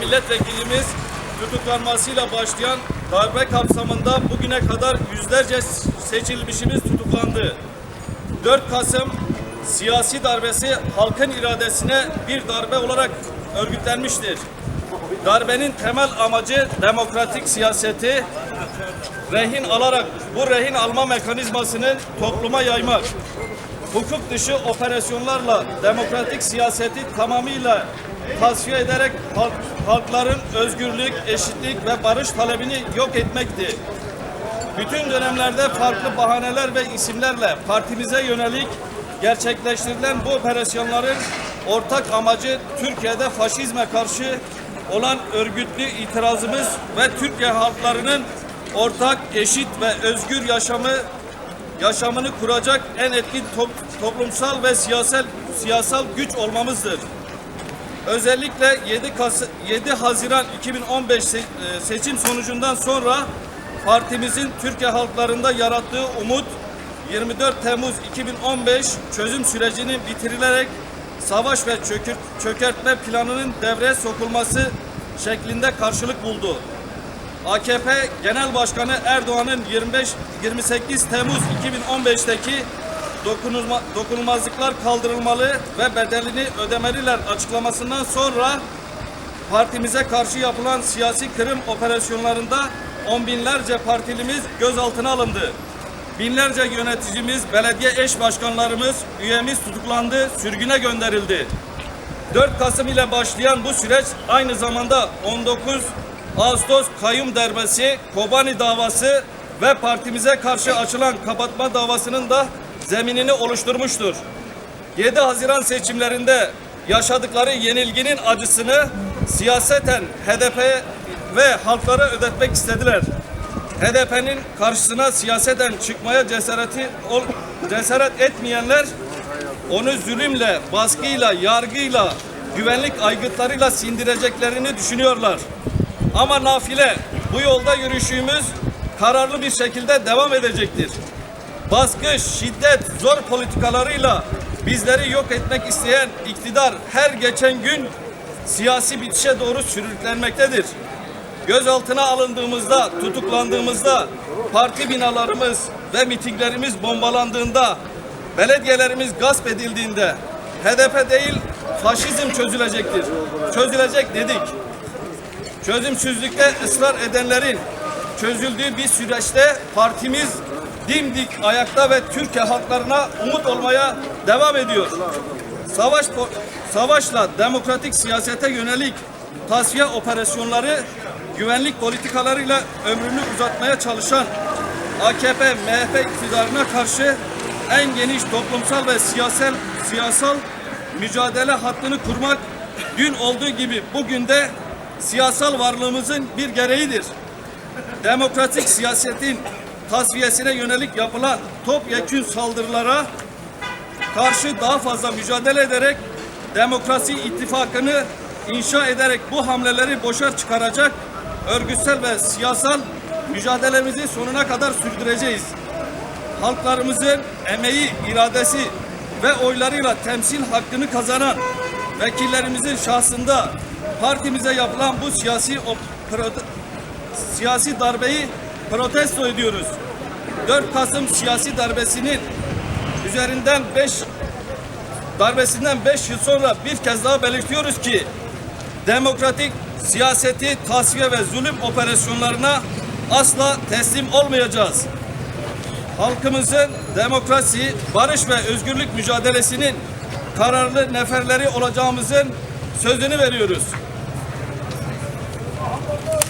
Milletvekilimiz tutuklanmasıyla başlayan darbe kapsamında bugüne kadar yüzlerce seçilmişimiz tutuklandı. 4 Kasım siyasi darbesi halkın iradesine bir darbe olarak örgütlenmiştir. Darbenin temel amacı demokratik siyaseti rehin alarak bu rehin alma mekanizmasını topluma yaymak. Hukuk dışı operasyonlarla demokratik siyaseti tamamıyla tasfiye ederek halk- halkların özgürlük, eşitlik ve barış talebini yok etmekti. Bütün dönemlerde farklı bahaneler ve isimlerle partimize yönelik gerçekleştirilen bu operasyonların ortak amacı Türkiye'de faşizme karşı olan örgütlü itirazımız ve Türkiye halklarının ortak, eşit ve özgür yaşamı yaşamını kuracak en etkin top- toplumsal ve siyasal siyasal güç olmamızdır. Özellikle 7, Kas 7 Haziran 2015 se- e, seçim sonucundan sonra partimizin Türkiye halklarında yarattığı umut 24 Temmuz 2015 çözüm sürecinin bitirilerek savaş ve çökür, çökertme planının devreye sokulması şeklinde karşılık buldu. AKP Genel Başkanı Erdoğan'ın 25 28 Temmuz 2015'teki dokunulma, dokunulmazlıklar kaldırılmalı ve bedelini ödemeliler açıklamasından sonra partimize karşı yapılan siyasi kırım operasyonlarında on binlerce partilimiz gözaltına alındı. Binlerce yöneticimiz, belediye eş başkanlarımız, üyemiz tutuklandı, sürgüne gönderildi. 4 Kasım ile başlayan bu süreç aynı zamanda 19 Ağustos kayyum derbesi, Kobani davası ve partimize karşı açılan kapatma davasının da zeminini oluşturmuştur. 7 Haziran seçimlerinde yaşadıkları yenilginin acısını siyaseten HDP ve halklara ödetmek istediler. HDP'nin karşısına siyaseten çıkmaya cesareti ol, cesaret etmeyenler onu zulümle, baskıyla, yargıyla, güvenlik aygıtlarıyla sindireceklerini düşünüyorlar. Ama nafile bu yolda yürüyüşümüz kararlı bir şekilde devam edecektir. Baskı, şiddet, zor politikalarıyla bizleri yok etmek isteyen iktidar her geçen gün siyasi bitişe doğru sürüklenmektedir. Gözaltına alındığımızda, tutuklandığımızda, parti binalarımız ve mitinglerimiz bombalandığında, belediyelerimiz gasp edildiğinde HDP değil faşizm çözülecektir. Çözülecek dedik. Çözümsüzlükte ısrar edenlerin çözüldüğü bir süreçte partimiz dimdik ayakta ve Türkiye halklarına umut olmaya devam ediyor. Savaş savaşla demokratik siyasete yönelik tasfiye operasyonları güvenlik politikalarıyla ömrünü uzatmaya çalışan AKP MHP iktidarına karşı en geniş toplumsal ve siyasal siyasal mücadele hattını kurmak dün olduğu gibi bugün de siyasal varlığımızın bir gereğidir. Demokratik siyasetin tasfiyesine yönelik yapılan topyekün saldırılara karşı daha fazla mücadele ederek demokrasi ittifakını inşa ederek bu hamleleri boşa çıkaracak örgütsel ve siyasal mücadelemizi sonuna kadar sürdüreceğiz. Halklarımızın emeği, iradesi ve oylarıyla temsil hakkını kazanan vekillerimizin şahsında partimize yapılan bu siyasi siyasi darbeyi protesto ediyoruz. 4 Kasım siyasi darbesinin üzerinden 5 darbesinden 5 yıl sonra bir kez daha belirtiyoruz ki demokratik siyaseti tasfiye ve zulüm operasyonlarına asla teslim olmayacağız. Halkımızın demokrasi, barış ve özgürlük mücadelesinin kararlı neferleri olacağımızın sözünü veriyoruz. Oh,